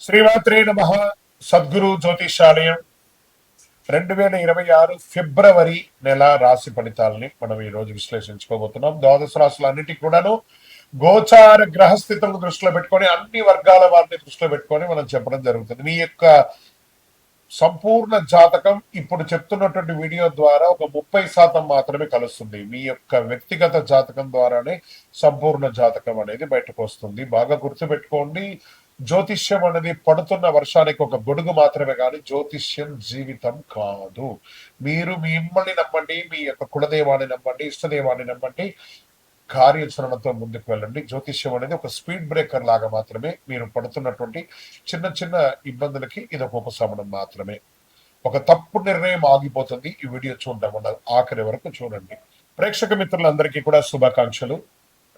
శ్రీమాత్రే నమ. సద్గురు జ్యోతిషాలయం. రెండు వేల ఇరవై ఆరు ఫిబ్రవరి నెల రాశి ఫలితాలని మనం ఈ రోజు విశ్లేషించుకోబోతున్నాం. ద్వాదశ రాశులు అన్నిటికీ కూడాను గోచార గ్రహస్థితులను దృష్టిలో పెట్టుకొని అన్ని వర్గాల వారిని దృష్టిలో పెట్టుకొని మనం చెప్పడం జరుగుతుంది. మీ యొక్క సంపూర్ణ జాతకం ఇప్పుడు చెప్తున్నటువంటి వీడియో ద్వారా ఒక ముప్పై శాతం మాత్రమే కలుస్తుంది. మీ యొక్క వ్యక్తిగత జాతకం ద్వారానే సంపూర్ణ జాతకం అనేది బయటకు వస్తుంది. బాగా గుర్తుపెట్టుకోండి. జ్యోతిష్యం అనేది పడుతున్న వర్షానికి ఒక గొడుగు మాత్రమే కానీ జ్యోతిష్యం జీవితం కాదు. మీరు మిమ్మల్ని నమ్మండి మీ యొక్క కులదేవాన్ని నమ్మండి ఇష్టదేవాన్ని నమ్మండి కార్యాచరణతో ముందుకు వెళ్ళండి. జ్యోతిష్యం అనేది ఒక స్పీడ్ బ్రేకర్ లాగా మాత్రమే మీరు పడుతున్నటువంటి చిన్న చిన్న ఇబ్బందులకి ఇది ఒక ఉపశమనం మాత్రమే. ఒక తప్పు నిర్ణయం ఆగిపోతుంది. ఈ వీడియో చూడడం వల్ల ఆఖరి వరకు చూడండి. ప్రేక్షక మిత్రులందరికీ కూడా శుభాకాంక్షలు.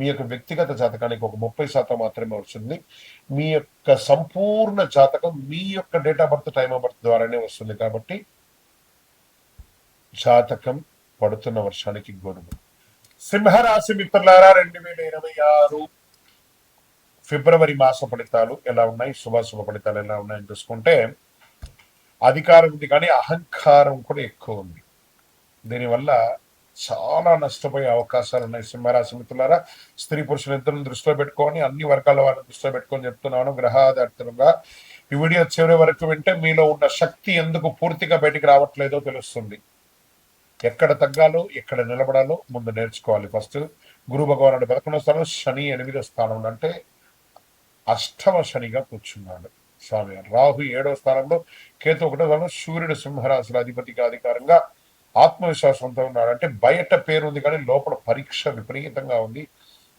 మీ యొక్క వ్యక్తిగత జాతకానికి ఒక ముప్పై శాతం మాత్రమే వస్తుంది. మీ యొక్క సంపూర్ణ జాతకం మీ యొక్క date of birth time of birth ద్వారానే వస్తుంది కాబట్టి జాతకం పడుతున్న వర్షానికి గొడుగు సింహరాశి మిత్రులారా రెండు వేల ఇరవై ఆరు ఫిబ్రవరి మాస ఫలితాలు ఎలా ఉన్నాయి? శుభాశుభ ఫలితాలు ఎలా ఉన్నాయని చూసుకుంటే అధికారం ఉంది కానీ అహంకారం కూడా ఎక్కువ ఉంది. దీనివల్ల చాలా నష్టపోయే అవకాశాలు ఉన్నాయి సింహరాశి మిత్రులారా. స్త్రీ పురుషులు ఇద్దరిని దృష్టిలో పెట్టుకొని అన్ని వర్గాల వారిని దృష్టిలో పెట్టుకొని చెప్తున్నాను గ్రహాధారితంగా ఈ వీడియో చివరి వరకు వింటే మీలో ఉన్న శక్తి ఎందుకు పూర్తిగా బయటికి రావట్లేదో తెలుస్తుంది. ఎక్కడ తగ్గాలో ఎక్కడ నిలబడాలో ముందు నేర్చుకోవాలి ఫస్ట్. గురు భగవానుడు పదకొండో స్థానం శని ఎనిమిదో స్థానంలో అంటే అష్టమ శనిగా కూర్చున్నాడు. స్వామి రాహు ఏడో స్థానంలో కేతు ఒకటో స్థానంలో సూర్యుడు సింహరాశుల అధిపతిగా అధికారంగా ఆత్మవిశ్వాసంతో ఉన్నాడు అంటే బయట పేరు ఉంది కానీ లోపల పరీక్ష విపరీతంగా ఉంది.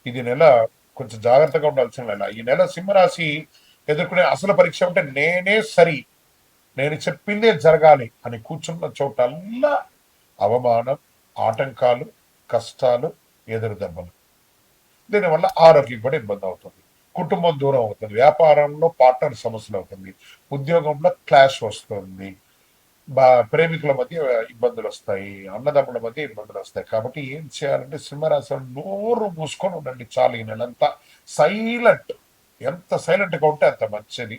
ఇది నెల కొంచెం జాగ్రత్తగా ఉండాల్సిన నెల. ఈ నెల సింహరాశి ఎదుర్కొనే అసలు పరీక్ష అంటే నేనే సరి నేను చెప్పిందే జరగాలి అని కూర్చున్న చోటల్లా అవమానం ఆటంకాలు కష్టాలు ఎదురు దెబ్బలు దీనివల్ల ఆరోగ్యం కూడా ఇబ్బంది అవుతుంది. కుటుంబం దూరం అవుతుంది. వ్యాపారంలో పార్ట్నర్ సమస్యలు అవుతుంది. ఉద్యోగంలో క్లాష్ వస్తుంది. ప్రేమికుల మధ్య ఇబ్బందులు వస్తాయి అన్నదమ్ముల మధ్య ఇబ్బందులు వస్తాయి. కాబట్టి ఏం చేయాలంటే సింహరాశి నోరు మూసుకొని ఉండండి చాలు ఈ నెలంతా. సైలెంట్. ఎంత సైలెంట్గా ఉంటే అంత మంచిది.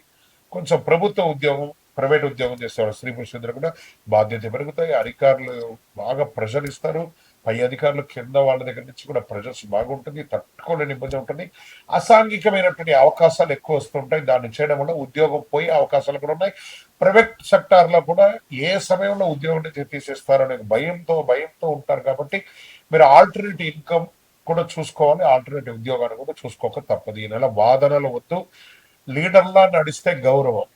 కొంచెం ప్రభుత్వ ఉద్యోగం ప్రైవేట్ ఉద్యోగం చేసేవాళ్ళు స్త్రీ పురుషులందరూ కూడా బాధ్యత పెరుగుతాయి. అధికారులు బాగా ప్రెషర్ ఇస్తారు. పై అధికారులు కింద వాళ్ళ దగ్గర నుంచి కూడా ప్రెషర్స్ బాగుంటుంది తట్టుకోలేని ఇబ్బంది ఉంటుంది. అసాంఘికమైనటువంటి అవకాశాలు ఎక్కువ వస్తుంటాయి. దాన్ని చేయడం వల్ల ఉద్యోగం పోయే అవకాశాలు కూడా ఉన్నాయి. ప్రైవేట్ సెక్టార్లో కూడా ఏ సమయంలో ఉద్యోగం నుంచి తీసేస్తారనే భయంతో భయంతో ఉంటారు కాబట్టి మీరు ఆల్టర్నేటివ్ ఇన్కమ్ కూడా చూసుకోవాలి. ఆల్టర్నేటివ్ ఉద్యోగాన్ని కూడా చూసుకోక తప్పదు. ఈ నెల వాదనలు వద్దు. లీడర్లా నడిస్తే గౌరవం.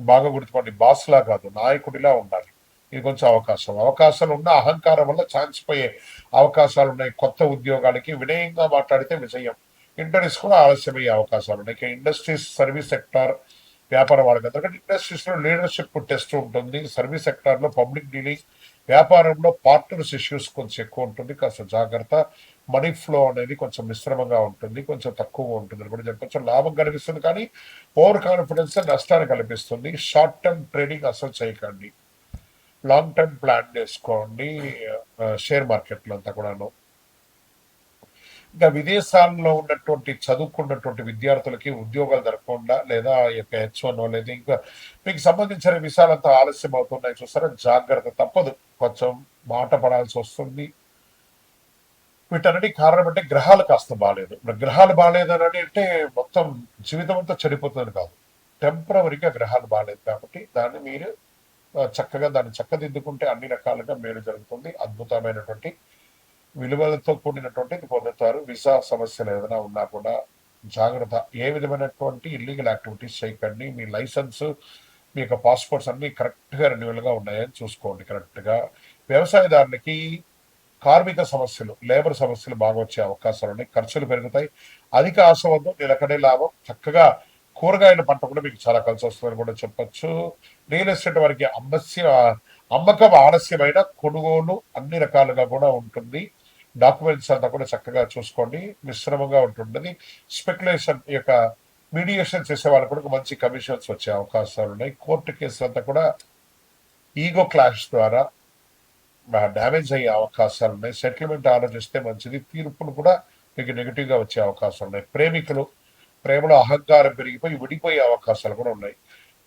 బాగా గుర్తుపండి బాస్లా కాదు నాయకుడిలా ఉండాలి. ఇది కొంచెం అవకాశం. అవకాశాలు ఉన్న అహంకారం వల్ల ఛాన్స్ పోయే అవకాశాలు ఉన్నాయి. కొత్త ఉద్యోగాలకి వినయంగా మాట్లాడితే విజయం. ఇంటర్వ్యూస్ కూడా ఆలస్యమయ్యే అవకాశాలు ఉన్నాయి. ఇండస్ట్రీస్ సర్వీస్ సెక్టార్ వ్యాపార వాళ్ళకి ఎందుకంటే ఇండస్ట్రీస్లో లీడర్షిప్ టెస్ట్ ఉంటుంది. సర్వీస్ సెక్టార్లో పబ్లిక్ డీలింగ్ వ్యాపారంలో పార్ట్నర్స్ ఇష్యూస్ కొంచెం ఎక్కువ ఉంటుంది. కాస్త జాగ్రత్త. మనీ ఫ్లో అనేది కొంచెం మిశ్రమంగా ఉంటుంది. కొంచెం తక్కువగా ఉంటుంది కూడా కొంచెం లాభం కనిపిస్తుంది కానీ ఓవర్ కాన్ఫిడెన్స్ నష్టాన్ని కల్పిస్తుంది. షార్ట్ టర్మ్ ట్రేడింగ్ అసలు చేయకండి. లాంగ్ టర్మ్ ప్లాన్ చేసుకోండి షేర్ మార్కెట్లో అంతా కూడాను. ఇంకా విదేశాల్లో ఉన్నటువంటి చదువుకున్నటువంటి విద్యార్థులకి ఉద్యోగాలు దొరకకుండా లేదా ఈ యొక్క హెచ్ వన్ లేదా ఇంకా మీకు సంబంధించిన విషయాలంతా ఆలస్యం అవుతున్నాయి చూస్తారా? జాగ్రత్త తప్పదు. కొంచెం మాట పడాల్సి వస్తుంది. వీటన్నిటి కారణం అంటే గ్రహాలు కాస్త బాగాలేదు గ్రహాలు బాగాలేదని అంటే మొత్తం జీవితం అంతా చెడిపోతుంది కాదు. టెంపరవరీగా గ్రహాలు బాగాలేదు కాబట్టి దాన్ని మీరు చక్కగా దాన్ని చక్కదిద్దుకుంటే అన్ని రకాలుగా మేలు జరుగుతుంది. అద్భుతమైనటువంటి విలువలతో కూడినటువంటి పొందుతారు. వీసా సమస్యలు ఏదైనా ఉన్నా కూడా జాగ్రత్త. ఏ విధమైనటువంటి ఇల్లీగల్ యాక్టివిటీస్ చేయకండి. మీ లైసెన్స్ మీ యొక్క పాస్పోర్ట్స్ అన్ని కరెక్ట్గా రెన్యువల్గా ఉన్నాయని చూసుకోండి కరెక్ట్గా. వ్యవసాయదారులకి కార్మిక సమస్యలు లేబర్ సమస్యలు బాగా వచ్చే అవకాశాలు ఉన్నాయి. ఖర్చులు పెరుగుతాయి. అధిక ఆశ వద్ద నిలకడే లాభం. చక్కగా కూరగాయల పంట కూడా మీకు చాలా కలిసి వస్తుందని కూడా చెప్పొచ్చు. రియల్ ఎస్టేట్ వారికి అమ్మస్య అమ్మకం ఆలస్యమైన కొనుగోలు అన్ని రకాలుగా కూడా ఉంటుంది. డాక్యుమెంట్స్ అంతా కూడా చక్కగా చూసుకోండి. మిశ్రమంగా ఉంటుంటుంది స్పెక్యులేషన్ యొక్క మీడియేషన్ చేసే వాళ్ళకి కూడా మంచి కమిషన్స్ వచ్చే అవకాశాలు ఉన్నాయి. కోర్టు కేసులు అంతా కూడా ఈగో క్లాష్ ద్వారా డ్యామేజ్ అయ్యే అవకాశాలు ఉన్నాయి. సెటిల్మెంట్ ఆలోచిస్తే మంచిది. తీర్పులు కూడా మీకు నెగిటివ్గా వచ్చే అవకాశాలు ఉన్నాయి. ప్రేమికులు ప్రేమలో అహంకారం పెరిగిపోయి విడిపోయే అవకాశాలు కూడా ఉన్నాయి.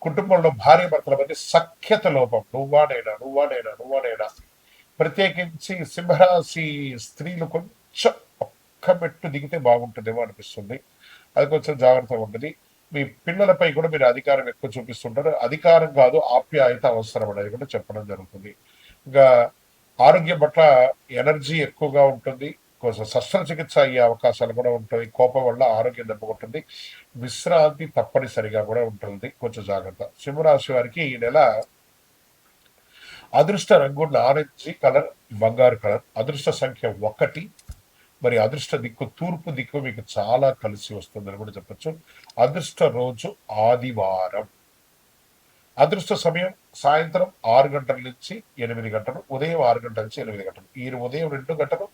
కుటుంబంలో భార్య భర్తల మధ్య సఖ్యత లోపం. నువ్వానైనా నువ్వానైనా నువ్వానైనా ప్రత్యేకించి సింహరాశి స్త్రీలు కొంచెం ఒక్క మెట్టు దిగితే బాగుంటుందేమో అనిపిస్తుంది. అది కొంచెం జాగ్రత్తగా ఉంటుంది మీ పిల్లలపై కూడా మీరు అధికారం ఎక్కువ చూపిస్తుంటారు. అధికారం కాదు ఆప్యాయత అవసరం అనేది కూడా చెప్పడం జరుగుతుంది. ఇంకా ఆరోగ్యం పట్ల ఎనర్జీ ఎక్కువగా ఉంటుంది. కొంచెం శస్త్రచికిత్స అయ్యే అవకాశాలు కూడా ఉంటుంది కోపం వల్ల ఆరోగ్యం దెబ్బకొంటుంది విశ్రాంతి తప్పనిసరిగా కూడా ఉంటుంది. కొంచెం జాగ్రత్త. సింహరాశి వారికి ఈ నెల అదృష్ట రంగు ఆరెంజ్ కలర్ బంగారు కలర్. అదృష్ట సంఖ్య ఒకటి. మరి అదృష్ట దిక్కు తూర్పు దిక్కు మీకు చాలా కలిసి వస్తుందని కూడా చెప్పచ్చు. అదృష్ట రోజు ఆదివారం. అదృష్ట సమయం సాయంత్రం ఆరు గంటల నుంచి ఎనిమిది గంటలు ఉదయం ఆరు గంటల నుంచి ఎనిమిది గంటలు. ఈ ఉదయం రెండు గంటలు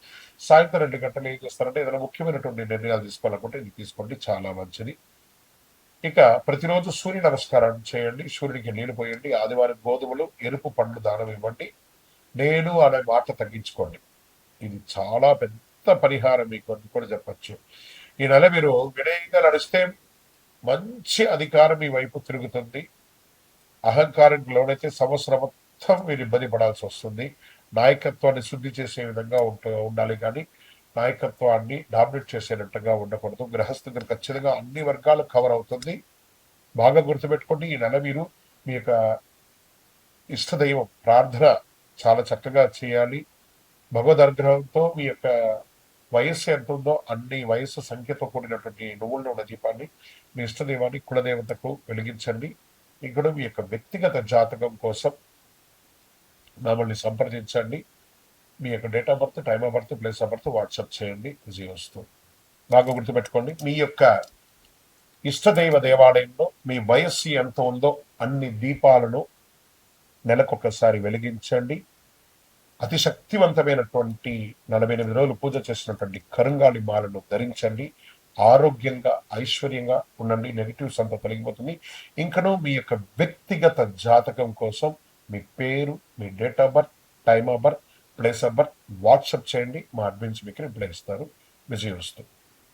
సాయంత్రం రెండు గంటలు ఏం చేస్తారంటే ఏదైనా ముఖ్యమైనటువంటి నిర్ణయాలు తీసుకోవాలనుకుంటే ఇది తీసుకోండి చాలా మంచిది. ఇక ప్రతిరోజు సూర్య నమస్కారం చేయండి సూర్యుడికి నీళ్ళు పోయండి ఆదివారం గోధుమలు ఎరుపు పండ్లు దానం ఇవ్వండి నేను అనే మాట తగ్గించుకోండి. ఇది చాలా పెద్ద పరిహారం మీకు అని కూడా చెప్పచ్చు. ఈ నెల మీరు వినయంగా నడిస్తే మంచి అధికారం మీ వైపు తిరుగుతుంది. అహంకారం లోనైతే సంవత్సరం మొత్తం మీరు ఇబ్బంది పడాల్సి వస్తుంది. నాయకత్వాన్ని శుద్ధి చేసే విధంగా ఉంట ఉండాలి కానీ నాయకత్వాన్ని డామినేట్ చేసేటట్టుగా ఉండకూడదు. గ్రహస్థితులు ఖచ్చితంగా అన్ని వర్గాలు కవర్ అవుతుంది. బాగా గుర్తుపెట్టుకోండి ఈ నెల మీరు మీ యొక్క ఇష్టదైవం ప్రార్థన చాలా చక్కగా చేయాలి. భగవద్ అనుగ్రహంతో మీ యొక్క వయస్సు ఎంత ఉందో అన్ని వయస్సు సంఖ్యతో కూడినటువంటి నువ్వుల్లో ఉన్న దీపాన్ని మీ ఇష్టదైవాన్ని కులదేవతకు వెలిగించండి. ఇక్కడ మీ యొక్క వ్యక్తిగత జాతకం కోసం మమ్మల్ని సంప్రదించండి. మీ యొక్క date of birth time of birth place of birth WhatsApp చేయండి. జీవస్తూ బాగా గుర్తుపెట్టుకోండి మీ యొక్క ఇష్టదైవ దేవాలయంలో మీ వయస్సు ఎంత ఉందో అన్ని దీపాలను నెలకొకసారి వెలిగించండి. అతి శక్తివంతమైనటువంటి నలభై ఎనిమిది రోజులు పూజ చేసినటువంటి కరుంగాళి మాలను ధరించండి. ఆరోగ్యంగా ఐశ్వర్యంగా ఉండండి. నెగిటివ్స్ అంతా తొలగిపోతుంది ఇంకనూ మీ యొక్క వ్యక్తిగత జాతకం కోసం మీ పేరు మీ date of birth time of birth place of birth WhatsApp చేయండి. మా అడ్మిన్స్ మీకు రిప్లై ఇస్తారు. విజయ్